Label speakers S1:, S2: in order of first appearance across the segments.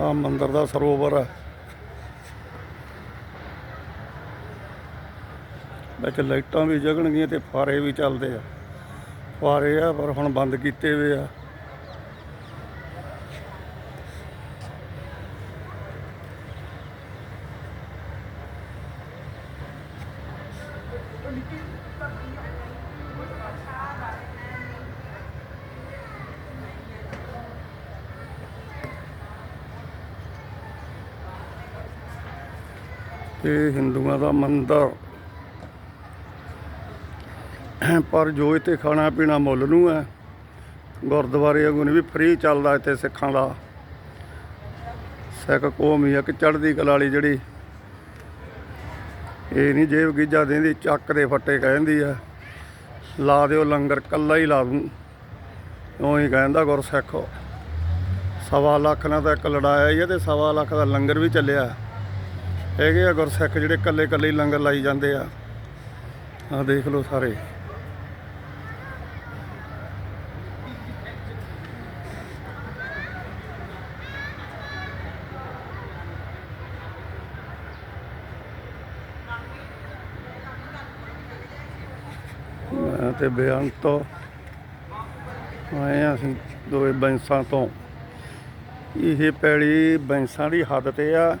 S1: ਆ ਮੰਦਿਰ ਦਾ ਸਰੋਵਰ ਹੈ ਵਿੱਚ ਲਾਈਟਾਂ ਵੀ ਜਗਣਗੀਆਂ ਤੇ ਫਾਰੇ ਵੀ ਚੱਲਦੇ ਆ। ਫਾਰੇ ਆ, ਪਰ ਹੁਣ ਬੰਦ ਕੀਤੇ ਹੋਏ ਆ। ਇਹ ਹਿੰਦੂਆਂ ਦਾ ਮੰਦਰ ਪਰ ਜੋ ਇੱਥੇ ਖਾਣਾ ਪੀਣਾ ਮੁੱਲ ਨੂੰ ਹੈ, ਗੁਰਦੁਆਰੇ ਵਾਂਗੂ ਵੀ ਫ੍ਰੀ ਚੱਲਦਾ ਇੱਥੇ ਸਿੱਖਾਂ ਦਾ। ਸਿੱਖ ਕੌਮ ਹੀ ਆ ਚੜ੍ਹਦੀ ਕਲਾ ਵਾਲੀ ਜਿਹੜੀ। ਇਹ ਨਹੀਂ ਜੇਬ ਗੀਜਾ ਦੇਂਦੀ, ਚੱਕ ਦੇ ਫੱਟੇ ਕਹਿੰਦੀ ਆ। ਲਾ ਦਿਓ ਲੰਗਰ, ਕੱਲਾ ਹੀ ਲਾ ਦੂੰ। ਉਹੀ ਹੀ ਕਹਿੰਦਾ ਗੁਰਸਿੱਖ, ਸਵਾ ਲੱਖ ਨਾਲ ਤਾਂ ਇੱਕ ਲੜਾਇਆ ਹੀ ਆ ਤੇ ਸਵਾ ਲੱਖ ਦਾ ਲੰਗਰ ਵੀ ਚੱਲਿਆ। ਹੈਗੇ ਆ ਗੁਰਸਿੱਖ ਜਿਹੜੇ ਕੱਲੇ ਕੱਲੇ ਹੀ ਲੰਗਰ ਲਾਈ ਜਾਂਦੇ ਆ। ਆ ਦੇਖ ਲਓ ਸਾਰੇ। ਤੇ ਬੇਅੰਤ ਤੋਂ ਆਏ ਅਸੀਂ ਦੋਵੇਂ ਬੈਂਸਾਂ ਤੋਂ। ਇਹ ਪੈਲੀ ਬੈਂਸਾਂ ਦੀ ਹੱਦ ਤੇ ਆ।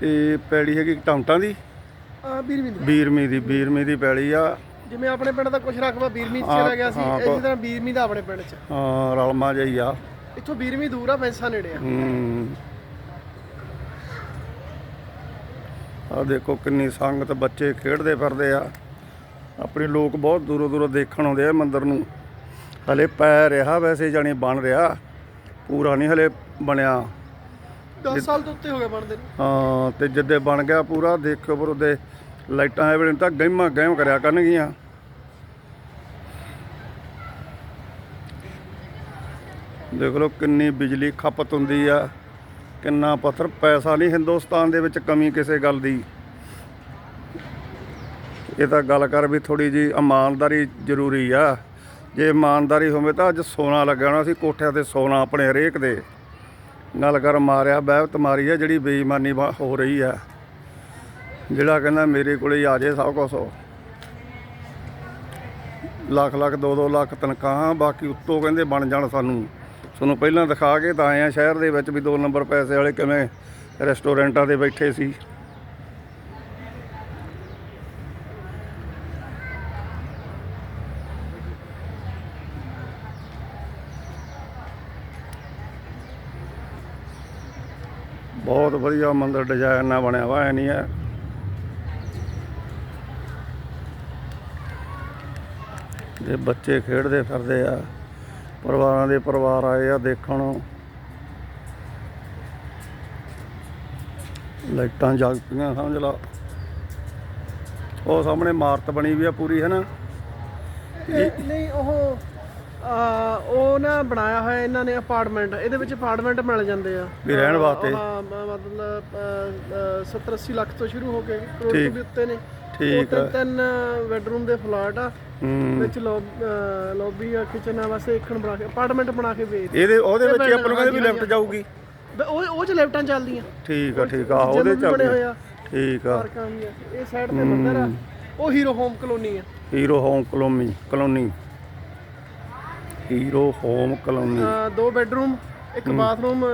S1: ਤੇ ਪੈਲੀ ਹੈਗੀ ਟਾਉਂਟਾਂ ਦੀ।
S2: ਆ ਬੀਰਵੀਂ ਦੀ।
S1: ਬੀਰਮੀ ਦੀ ਬੀਰਮੀ ਦੀ ਪੈਲੀ ਆ।
S2: ਜਿਵੇਂ ਆਪਣੇ ਪਿੰਡ ਦਾ ਕੁਛ ਰਕਬਾ ਬੀਰਵੀਂ ਚ ਚਲਾ ਗਿਆ ਸੀ
S1: ਹਾਂ,
S2: ਇਸੇ ਤਰ੍ਹਾਂ ਬੀਰਵੀਂ ਦਾ ਆਪਣੇ ਪਿੰਡ ਚ।
S1: ਹਾਂ, ਰਲਮਾ ਜਿਹੀ ਆ।
S2: ਇੱਥੋਂ ਬੀਰਵੀਂ ਦੂਰ ਆ ਪੈਸਾ ਨੇੜੇ ਆ।
S1: ਹੂੰ। ਆ ਦੇਖੋ ਕਿੰਨੀ ਸੰਗਤ ਬੱਚੇ ਖੇਡਦੇ ਫਿਰਦੇ ਆ। ਆਪਣੇ ਲੋਕ ਬਹੁਤ ਦੂਰੋਂ ਦੂਰੋਂ ਦੇਖਣ ਆਉਂਦੇ ਆ ਮੰਦਿਰ ਨੂੰ। ਹਲੇ ਪੈ ਰਿਹਾ ਵੈਸੇ ਜਾਣੀ ਬਣ ਰਿਹਾ। ਪੂਰਾ ਨਹੀਂ ਹਲੇ ਬਣਿਆ।
S2: 10 ਸਾਲ ਤੋਂ ਉੱਤੇ ਹੋ ਗਏ ਬਣਦੇ ਨੂੰ।
S1: ਹਾਂ ਤੇ ਜਿੱਦੇ ਬਣ ਗਿਆ ਪੂਰਾ ਦੇਖਿਓ ਪਰ ਉਹਦੇ ਲਾਈਟਾਂ ਐ ਵੇਲੇ ਤਾਂ ਗਹਿਮਾ ਗਹਿਮ ਕਰਿਆ ਕਰਨਗੀਆਂ। ਦੇਖ ਲਓ ਕਿੰਨੀ ਬਿਜਲੀ ਖਪਤ ਹੁੰਦੀ ਆ ਕਿੰਨਾ ਪੱਥਰ ਪੈਸਾ ਨਹੀਂ ਹਿੰਦੁਸਤਾਨ ਦੇ ਵਿੱਚ ਕਮੀ ਕਿਸੇ ਗੱਲ ਦੀ। ਇਹ ਤਾਂ ਗੱਲ ਕਰ ਵੀ ਥੋੜੀ ਜੀ ਇਮਾਨਦਾਰੀ ਜ਼ਰੂਰੀ ਆ। ਜੇ ਇਮਾਨਦਾਰੀ ਹੋਵੇ ਤਾਂ ਅੱਜ ਸੋਨਾ ਲੱਗਿਆ ਹੋਣਾ ਸੀ ਕੋਠਿਆਂ ਤੇ ਸੋਨਾ ਆਪਣੇ ਹਰੇਕ ਦੇ। ਗੱਲ ਕਰ ਮਾਰਿਆ, ਬਹਿਬਤ ਮਾਰੀ ਹੈ, ਜਿਹੜੀ ਬੇਈਮਾਨੀ ਵਾ- ਹੋ ਰਹੀ ਹੈ। ਜਿਹੜਾ ਕਹਿੰਦਾ ਮੇਰੇ ਕੋਲੇ ਹੀ ਆ ਜੇ ਸਭ ਕੁਛ। ਲੱਖ ਲੱਖ 2-2 ਲੱਖ ਤਨਖਾਹਾਂ, ਬਾਕੀ ਉੱਤੋਂ ਕਹਿੰਦੇ ਬਣ ਜਾਣ ਸਾਨੂੰ। ਤੁਹਾਨੂੰ ਪਹਿਲਾਂ ਦਿਖਾ ਕੇ ਤਾਂ ਆਏ ਆ ਸ਼ਹਿਰ ਦੇ ਵਿੱਚ ਵੀ 2 ਨੰਬਰ ਪੈਸੇ ਵਾਲੇ ਕਿਵੇਂ ਰੈਸਟੋਰੈਂਟਾਂ ਦੇ ਬੈਠੇ ਸੀ। ਬਹੁਤ ਵਧੀਆ ਮੰਦਿਰ ਡਿਜ਼ਾਈਨ ਨਾਲ ਬਣਿਆ ਵਾ ਨਹੀਂ ਹੈ। ਇਹ ਬੱਚੇ ਖੇਡਦੇ ਫਿਰਦੇ ਆ, ਪਰਿਵਾਰਾਂ ਦੇ ਪਰਿਵਾਰ ਆਏ ਆ ਦੇਖਣ। ਲਾਈਟਾਂ ਜਗ ਪਈਆਂ, ਸਮਝ ਲਾ। ਉਹ ਸਾਹਮਣੇ ਇਮਾਰਤ ਬਣੀ ਵੀ ਆ ਪੂਰੀ, ਹੈ ਨਾ?
S2: ਨਹੀਂ, ਉਹ ਉਹ ਨਾ ਬਣਾਇਆ ਹੋਇਆ ਇਹਨਾਂ ਨੇ ਅਪਾਰਟਮੈਂਟ ਇਹਦੇ ਵਿੱਚ ਅਪਾਰਟਮੈਂਟ ਮਿਲ ਜਾਂਦੇ ਆ।
S1: ਵੀ ਰਹਿਣ ਵਾਸਤੇ?
S2: ਹਾਂ, ਮ- ਮਤਲਬ 70 80 ਲੱਖ ਤੋਂ ਸ਼ੁਰੂ ਹੋ ਕੇ ਕਰੋੜ ਤੋਂ। ਵੀ ਉੱਤੇ ਨੇ।
S1: ਠੀਕ
S2: ਉਹ
S1: ਆ।
S2: ਤਿੰਨ ਤਿੰਨ ਬੈਡਰੂਮ ਦੇ ਫਲਾਟ ਆ।
S1: ਹੂੰ।
S2: ਵਿੱਚ ਲੌਬੀ ਆ ਕਿਚਨ ਆ ਬਸ ਇੱਕਣ ਬਣਾ ਕੇ ਅਪਾਰਟਮੈਂਟ ਬਣਾ ਕੇ ਵੇਚ
S1: ਇਹਦੇ ਉਹਦੇ ਵਿੱਚ ਹੀ ਆਪਾਂ ਨੂੰ ਕਹਿੰਦੇ ਵੀ ਲਿਫਟ ਜਾਊਗੀ।
S2: ਬ- ਉਹ ਉਹ ਚ ਲੈਫਟਾਂ ਚੱਲਦੀਆਂ।
S1: ਠੀਕ ਆ ਠੀਕ ਆ ਉਹਦੇ ਚੱਲ
S2: ਬਣੇ ਹੋਏ ਆ
S1: ਠੀਕ ਆ।
S2: ਪਾਰਕਾਂ ਵੀ ਆ। ਇਹ ਸਾਈਡ ਤੇ ਮੰਦਰ ਆ। ਉਹ ਹੀਰੋ ਹੋਮ ਕਲੋਨੀ ਆ।
S1: Hero home colony colony. Hero home colony.
S2: ਅਹ ਦੋ ਬੈਡਰੂਮ ਇੱਕ ਬਾਥਰੂਮ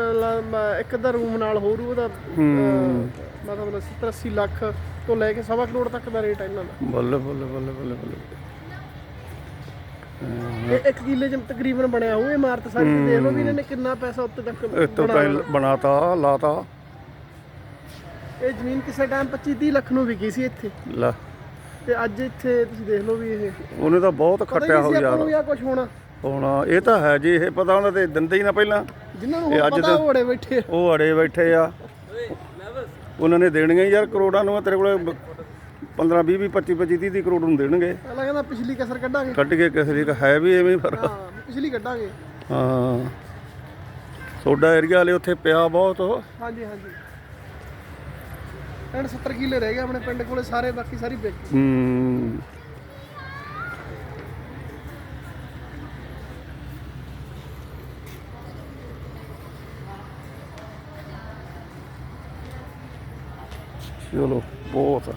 S2: ਇੱਕ ਦਾ ਰੂਮ ਨਾਲ ਹੋਰ ਉਹਦਾ ਅਹ, ਮਤਲਬ 70 80 ਲੱਖ ਤੋਂ ਲੈ ਕੇ ਸਵਾ ਕਰੋੜ ਤੱਕ ਦਾ ਰੇਟ ਆ ਇਹਨਾਂ ਦਾ।
S1: ਬੱਲੇ ਬੱਲੇ ਬੱਲੇ ਬੱਲੇ ਬੱਲੇ।
S2: ਇਹ ਇੱਕ ਕਿੱਲੇ ਚ ਤਕਰੀਬਨ ਬਣਿਆ ਹੋਇਆ ਇਮਾਰਤ ਸਾਰੀ ਤੇ ਦੇਖ ਲਓ ਵੀ ਇਹਨਾਂ ਨੇ ਕਿੰਨਾ ਪੈਸਾ ਉੱਤੇ ਤੱਕ
S1: ਇਸ ਤੋਂ
S2: ਬਣਾਇਆ।
S1: ਪਹਿਲਾਂ ਬਣਾਤਾ ਲਾਤਾ।
S2: ਇਹ ਜ਼ਮੀਨ ਕਿਸੇ ਟਾਈਮ 25 30 ਲੱਖ ਨੂੰ ਵਿਕੀ ਸੀ ਇੱਥੇ।
S1: ਲੈ।
S2: ਤੇ ਅੱਜ ਇੱਥੇ ਤੁਸੀਂ ਦੇਖ ਲਓ ਵੀ ਇਹ
S1: ਉਹਨੇ ਤਾਂ ਬਹੁਤ
S2: ਪਤਾ
S1: ਖੱਟਿਆ
S2: ਹੀ
S1: ਹੋ
S2: ਨਹੀਂ ਸੀ ਆਪਾਂ ਨੂੰ ਵੀ
S1: ਯਾਰ
S2: ਕੁਝ ਹੋਣਾ।
S1: ਹੁਣ ਇਹ ਤਾਂ ਹੈ ਜੀ ਇਹ ਪਤਾ ਹੁੰਦਾ ਤੇ ਦਿੰਦੇ ਹੀ ਨਾ ਪਹਿਲਾਂ।
S2: ਜਿਨ੍ਹਾਂ ਨੂੰ
S1: ਇਹ
S2: ਹੁਣ
S1: ਅੱਜ
S2: ਪਤਾ
S1: ਤੇ-
S2: ਹੋੜੇ ਬੈਠੇ ਆ।
S1: ਉਹ ਅੜੇ ਬੈਠੇ ਆ। ਉਹਨਾਂ ਨੇ ਦੇਣੀਆਂ ਹੀ ਯਾਰ ਕਰੋੜਾਂ ਨੂੰ ਤੇਰੇ ਕੋਲੇ 15 20 25 25 30 30 ਕਰੋੜ ਨੂੰ ਦੇਣਗੇ।
S2: ਪਹਿਲਾਂ ਕਹਿੰਦਾ ਪਿਛਲੀ ਕਸਰ ਕੱਢਾਂਗੇ।
S1: ਕੱਢ ਕੇ ਕਿਸੇ ਦੀ ਹੈ ਵੀ ਐਵੇਂ ਹੀ
S2: ਹਾਂ ਪਿਛਲੀ ਕੱਢਾਂਗੇ।
S1: ਹਾਂ। ਸੋਡਾ ਏਰੀਆ ਵਾਲੇ ਉੱਥੇ ਪਿਆ ਬਹੁਤ
S2: ਹਾਂਜੀ ਹਾਂਜੀ। ਪਿੰਡ 70 ਕਿੱਲੇ ਰਹਿ ਗਏ ਆਪਣੇ ਪਿੰਡ ਕੋਲੇ ਸਾਰੇ ਬਾਕੀ ਸਾਰੀ ਗਈ।
S1: ਹੂੰ। ਚਲੋ ਬਹੁਤ ਆ।